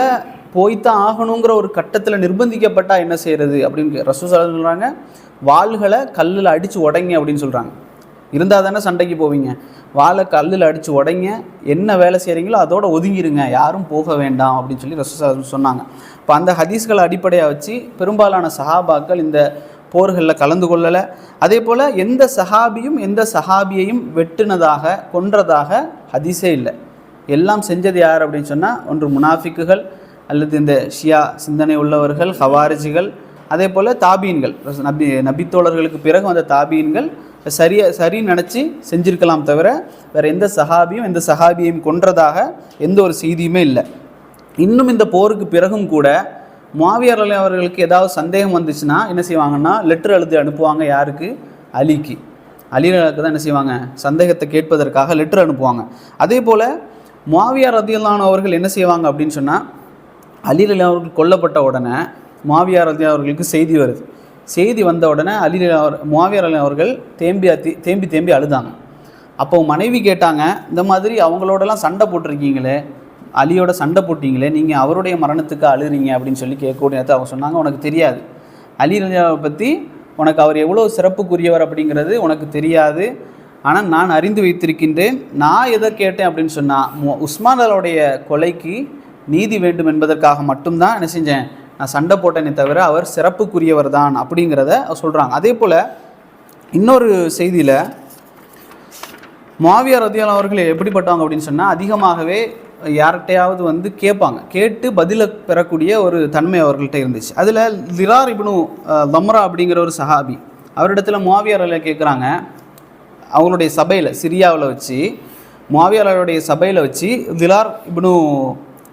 போய்த்தான் ஆகணுங்கிற ஒரு கட்டத்தில் நிர்பந்திக்கப்பட்டால் என்ன செய்கிறது அப்படின்னு ரசூ சொல்கிறாங்க வாள்களை கல்லில் அடித்து உடைங்க அப்படின்னு சொல்கிறாங்க இருந்தால் தானே சண்டைக்கு போவீங்க. வாழை கல்லில் அடித்து உடைங்க. என்ன வேலை செய்கிறீங்களோ அதோட ஒதுங்கிருங்க. யாரும் போக வேண்டாம் அப்படின்னு சொல்லி ரசூசா சொன்னாங்க. இப்போ அந்த ஹதீஸ்களை அடிப்படையாக வச்சு பெரும்பாலான சஹாபாக்கள் இந்த போர்களில் கலந்து கொள்ளலை. அதே போல் எந்த சஹாபியும் எந்த சஹாபியையும் வெட்டுனதாக கொன்றதாக ஹதீஸே இல்லை. எல்லாம் செஞ்சது யார் அப்படின்னு சொன்னால் ஒன்று முனாஃபிக்குகள் அல்லது இந்த ஷியா சிந்தனை உள்ளவர்கள் ஹவாரிஜிகள் அதே போல் தாபீன்கள். நபி நபித்தோழர்களுக்கு பிறகு வந்த தாபீன்கள் சரியாக சரி நினச்சி செஞ்சிருக்கலாம் தவிர வேறு எந்த சஹாபியும் எந்த சஹாபியையும் கொன்றதாக எந்த ஒரு செய்தியுமே இல்லை. இன்னும் இந்த போருக்கு பிறகும் கூட முவாவியர் அலி அவர்களுக்கு ஏதாவது சந்தேகம் வந்துச்சுன்னா என்ன செய்வாங்கன்னா லெட்டர் எழுதி அனுப்புவாங்க யாருக்கு? அலிக்கு. அலிகளுக்கு தான் என்ன செய்வாங்க? சந்தேகத்தை கேட்பதற்காக லெட்டர் அனுப்புவாங்க. அதே போல் மாவியார் ரதியல்லான் என்ன செய்வாங்க அப்படின்னு சொன்னால் அலி அவர்கள் கொல்லப்பட்ட உடனே மாவியார் அலி அவர்களுக்கு செய்தி வருது. செய்தி வந்த உடனே அலி அவர் மாவியார் அலி அவர்கள் தேம்பி அத்தி தேம்பி தேம்பி அழுதாங்க. அப்போ மனைவி கேட்டாங்க இந்த மாதிரி அவங்களோடலாம் சண்டை போட்டிருக்கீங்களே அலியோட சண்டை போட்டீங்களே நீங்கள் அவருடைய மரணத்துக்கு அழுறீங்க அப்படின்னு சொல்லி கேட்கக்கூடிய நேரத்துல அவங்க சொன்னாங்க உனக்கு தெரியாது. அலிரலியாவை பற்றி உனக்கு அவர் எவ்வளோ சிறப்புக்குரியவர் அப்படிங்கிறது உனக்கு தெரியாது. ஆனால் நான் அறிந்து வைத்திருக்கின்றேன். நான் எதை கேட்டேன்? அப்படின்னு சொன்னால் உஸ்மான் அலோடைய கொலைக்கு நீதி வேண்டும் என்பதற்காக மட்டும்தான் என்ன செஞ்சேன்? நான் சண்டை போட்டேனே தவிர அவர் சிறப்புக்குரியவர் தான் அப்படிங்கிறத சொல்கிறாங்க அதே போல் இன்னொரு செய்தியில் மாவியார் ரத்தியால் அவர்கள் எப்படிப்பட்டவங்க அப்படின்னு சொன்னால் அதிகமாகவே யார்கிட்டையாவது வந்து கேட்பாங்க. கேட்டு பதிலை பெறக்கூடிய ஒரு தன்மை அவர்கள்ட்ட இருந்துச்சு. அதில் லிரார் இப்னு தம்ரா அப்படிங்கிற ஒரு சஹாபி அவரிடத்துல மாவியாரில் கேட்குறாங்க அவங்களுடைய சபையில் சிரியாவில் வச்சு மாவியாரருடைய சபையில் வச்சு திலார் இப்னு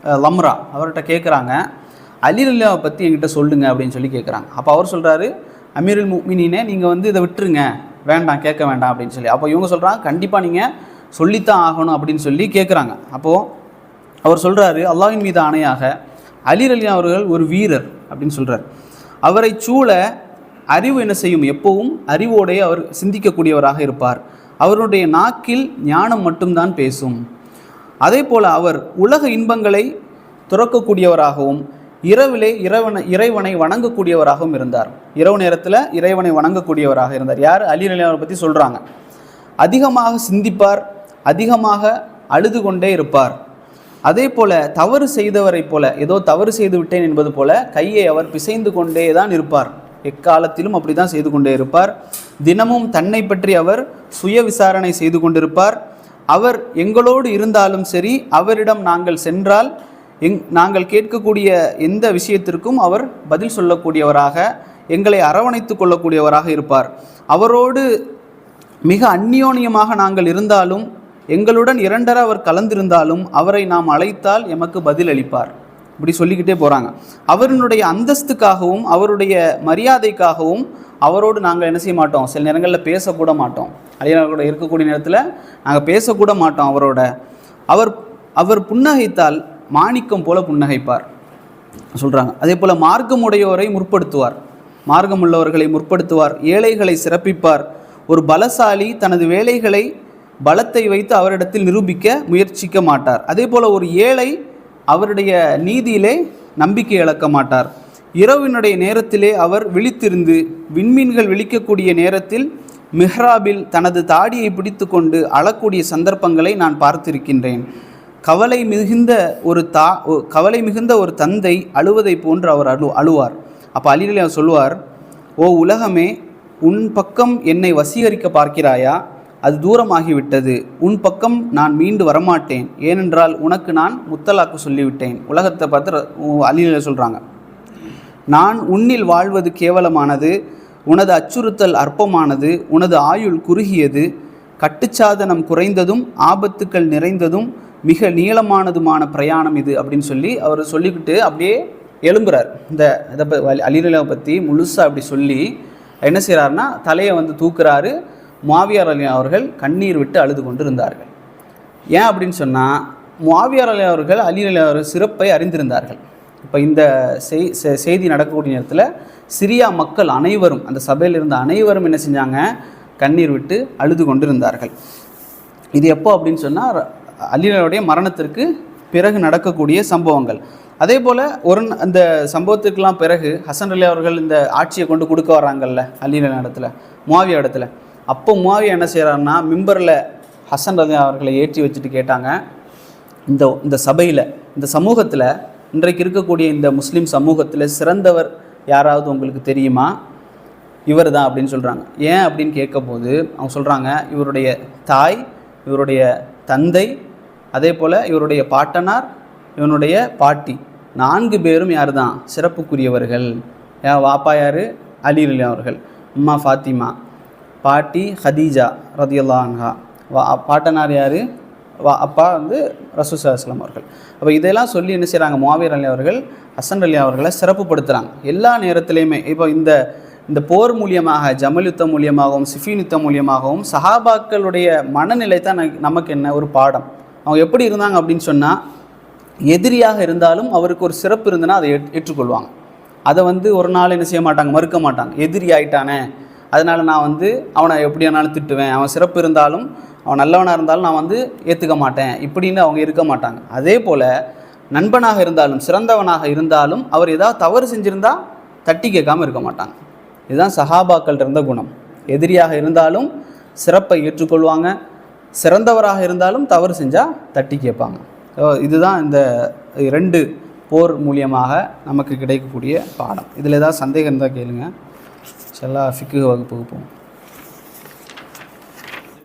லம்ரா அவர்கிட்ட கேட்குறாங்க அலி பற்றி என்கிட்ட சொல்லுங்க அப்படின்னு சொல்லி கேட்குறாங்க அப்போ அவர் சொல்கிறாரு அமீருல் முக்மினினே நீங்கள் வந்து இதை விட்டுருங்க. வேண்டாம் கேட்க வேண்டாம் அப்படின்னு சொல்லி. அப்போ இவங்க சொல்கிறாங்க கண்டிப்பாக நீங்கள் சொல்லித்தான் ஆகணும் அப்படின்னு சொல்லி கேட்குறாங்க அப்போது அவர் சொல்கிறாரு அல்லாவின் மீது ஆணையாக அலி அலி அவர்கள் ஒரு வீரர் அப்படின்னு சொல்கிறார் அவரை சூழ அறிவு என்ன செய்யும்? எப்பவும் அறிவோடைய அவர் சிந்திக்கக்கூடியவராக இருப்பார். அவருடைய நாக்கில் ஞானம் மட்டும்தான் பேசும். அதே போல் அவர் உலக இன்பங்களை துறக்கக்கூடியவராகவும் இரவிலே இறைவனை இறைவனை வணங்கக்கூடியவராகவும் இருந்தார். இரவு நேரத்தில் இறைவனை வணங்கக்கூடியவராக இருந்தார். யார்? அலி அலி பற்றி சொல்கிறாங்க அதிகமாக சிந்திப்பார் அதிகமாக அழுது கொண்டே இருப்பார். அதே போல தவறு செய்தவரைப் போல ஏதோ தவறு செய்து விட்டேன் என்பது போல கையை அவர் பிசைந்து கொண்டே தான் இருப்பார். எக்காலத்திலும் அப்படி தான் செய்து கொண்டே இருப்பார். தினமும் தன்னை பற்றி அவர் சுய விசாரணை செய்து கொண்டிருப்பார். அவர் எங்களோடு இருந்தாலும் சரி அவரிடம் நாங்கள் சென்றால் எங் நாங்கள் கேட்கக்கூடிய எந்த விஷயத்திற்கும் அவர் பதில் சொல்லக்கூடியவராக எங்களை அரவணைத்து கொள்ளக்கூடியவராக இருப்பார். அவரோடு மிக அந்யோன்யமாக நாங்கள் இருந்தாலும் எங்களுடன் இரண்டர அவர் கலந்திருந்தாலும் அவரை நாம் அழைத்தால் எமக்கு பதில் அளிப்பார் இப்படி சொல்லிக்கிட்டே போகிறாங்க அவரினுடைய அந்தஸ்துக்காகவும் அவருடைய மரியாதைக்காகவும் அவரோடு நாங்கள் என்ன செய்ய மாட்டோம்? சில நேரங்களில் பேசக்கூட மாட்டோம். அழியாரோட இருக்கக்கூடிய நேரத்தில் நாங்கள் பேசக்கூட மாட்டோம் அவரோட. அவர் அவர் புன்னகைத்தால் மாணிக்கம் போல புன்னகைப்பார். சொல்கிறாங்க அதே போல் மார்க்கமுடையோரை முற்படுத்துவார். மார்க்கம் உள்ளவர்களை முற்படுத்துவார். ஏழைகளை சிறப்பிப்பார். ஒரு பலசாலி தனது வேலைகளை பலத்தை வைத்து அவரிடத்தில் நிரூபிக்க முயற்சிக்க மாட்டார். அதே போல் ஒரு ஏழை அவருடைய நீதியிலே நம்பிக்கை இழக்க மாட்டார். இரவினுடைய நேரத்திலே அவர் விழித்திருந்து விண்மீன்கள் விழிக்கக்கூடிய நேரத்தில் மிஹ்ராபில் தனது தாடியை பிடித்துக்கொண்டு அழக்கூடிய சந்தர்ப்பங்களை நான் பார்த்திருக்கின்றேன். கவலை மிகுந்த ஒரு தா ஒ- கவலை மிகுந்த ஒரு தந்தை அழுவதை போன்று அவர் அழு அழுவார். அப்போ அலிலி அவர் சொல்லுவார் ஓ உலகமே உன் பக்கம் என்னை வசீகரிக்க பார்க்கிறாயா? அது தூரமாகிவிட்டது. உன் பக்கம் நான் மீண்டு வரமாட்டேன். ஏனென்றால் உனக்கு நான் முத்தலாக்கு சொல்லிவிட்டேன். உலகத்தை பார்த்து அலில சொல்கிறாங்க நான் உன்னில் வாழ்வது கேவலமானது உனது அச்சுறுத்தல் அற்பமானது உனது ஆயுள் குறுகியது கட்டுச்சாதனம் குறைந்ததும் ஆபத்துக்கள் நிறைந்ததும் மிக நீளமானதுமான பிரயாணம் இது அப்படின்னு சொல்லி அவர் சொல்லிக்கிட்டு அப்படியே எழும்புறார். இந்த இதை ப- பற்றி முழுசாக அப்படி சொல்லி என்ன செய்கிறாருன்னா தலையை வந்து தூக்குறாரு. மாவியார் அலி அவர்கள் கண்ணீர் விட்டு அழுது கொண்டு இருந்தார்கள் ஏன் அப்படின்னு சொன்னால் மாவியார் அலி அவர்கள் அலி அலி அவர்கள் சிறப்பை அறிந்திருந்தார்கள். இப்போ இந்த செய் செய்தி நடக்கக்கூடிய நேரத்தில் சிரியா மக்கள் அனைவரும் அந்த சபையில் இருந்த அனைவரும் என்ன செஞ்சாங்க? கண்ணீர் விட்டு அழுது கொண்டிருந்தார்கள். இது எப்போ அப்படின்னு சொன்னால் அலிலருடைய மரணத்திற்கு பிறகு நடக்கக்கூடிய சம்பவங்கள். அதே போல் ஒரு அந்த சம்பவத்துக்கெல்லாம் பிறகு ஹசன் அலி அவர்கள் இந்த ஆட்சியை கொண்டு கொடுக்க வராங்கல்ல அலிலன் இடத்துல முவாவியா இடத்துல. அப்போ முவாவியா என்ன செய்கிறாருன்னா மிம்பரில் ஹசன் அலி அவர்களை ஏற்றி வச்சுட்டு கேட்டாங்க. இந்த இந்த சபையில் இந்த சமூகத்தில் இன்றைக்கு இருக்கக்கூடிய இந்த முஸ்லீம் சமூகத்தில் சிறந்தவர் யாராவது உங்களுக்கு தெரியுமா? இவர் தான் அப்படின்னு சொல்கிறாங்க ஏன் அப்படின்னு கேட்கும்போது அவங்க சொல்கிறாங்க இவருடைய தாய் இவருடைய தந்தை அதே போல் இவருடைய பாட்டனார் இவனுடைய பாட்டி நான்கு பேரும் யார் தான் சிறப்புக்குரியவர்கள் வாப்பா யார்? அலி அவர்கள். அம்மா ஃபாத்திமா. பாட்டி ஹதீஜா ரதியுல்லா அன்ஹா. வா பாட்டனார் யார்? வா அப்பா வந்து ரசூசா அஸ்லாம் அவர்கள். அப்போ இதெல்லாம் சொல்லி என்ன செய்கிறாங்க மாவீர் அலி அவர்கள் ஹசன் அலி அவர்களை சிறப்புப்படுத்துகிறாங்க எல்லா நேரத்துலையுமே இப்போ இந்த இந்த போர் மூலியமாக ஜமல் யுத்தம் மூலியமாகவும் சிஃபின் யுத்தம் மூலியமாகவும் சஹாபாக்களுடைய மனநிலை தான் நமக்கு- நமக்கு என்ன? ஒரு பாடம். அவங்க எப்படி இருந்தாங்க அப்படின்னு சொன்னால் எதிரியாக இருந்தாலும் அவருக்கு ஒரு சிறப்பு இருந்ததுன்னா அதை ஏற்றுக்கொள்வாங்க. அதை வந்து ஒரு நாள் என்ன செய்ய மாட்டாங்க? மறுக்க மாட்டாங்க. எதிரி ஆயிட்டானே அதனால் நான் வந்து அவனை எப்படி வேணாலும் திட்டுவேன். அவன் சிறப்பு இருந்தாலும் அவன் நல்லவனாக இருந்தாலும் நான் வந்து ஏற்றுக்க மாட்டேன். இப்படின்னு அவங்க இருக்க மாட்டாங்க. அதே போல் நண்பனாக இருந்தாலும் சிறந்தவனாக இருந்தாலும் அவர் ஏதாவது தவறு செஞ்சிருந்தா தட்டி கேட்காம இருக்க மாட்டாங்க. இதுதான் சஹாபாக்கள் இருந்த குணம். எதிரியாக இருந்தாலும் சிறப்பை ஏற்றுக்கொள்வாங்க. சிறந்தவராக இருந்தாலும் தவறு செஞ்சால் தட்டி கேட்பாங்க. ஸோ இதுதான் இந்த ரெண்டு போர் மூலியமாக நமக்கு கிடைக்கக்கூடிய பாடம். இதில் ஏதாவது சந்தேகம் இருந்தால் கேளுங்கள் எல்லா ஃபிக்கு வகுப்புக்கு போகும்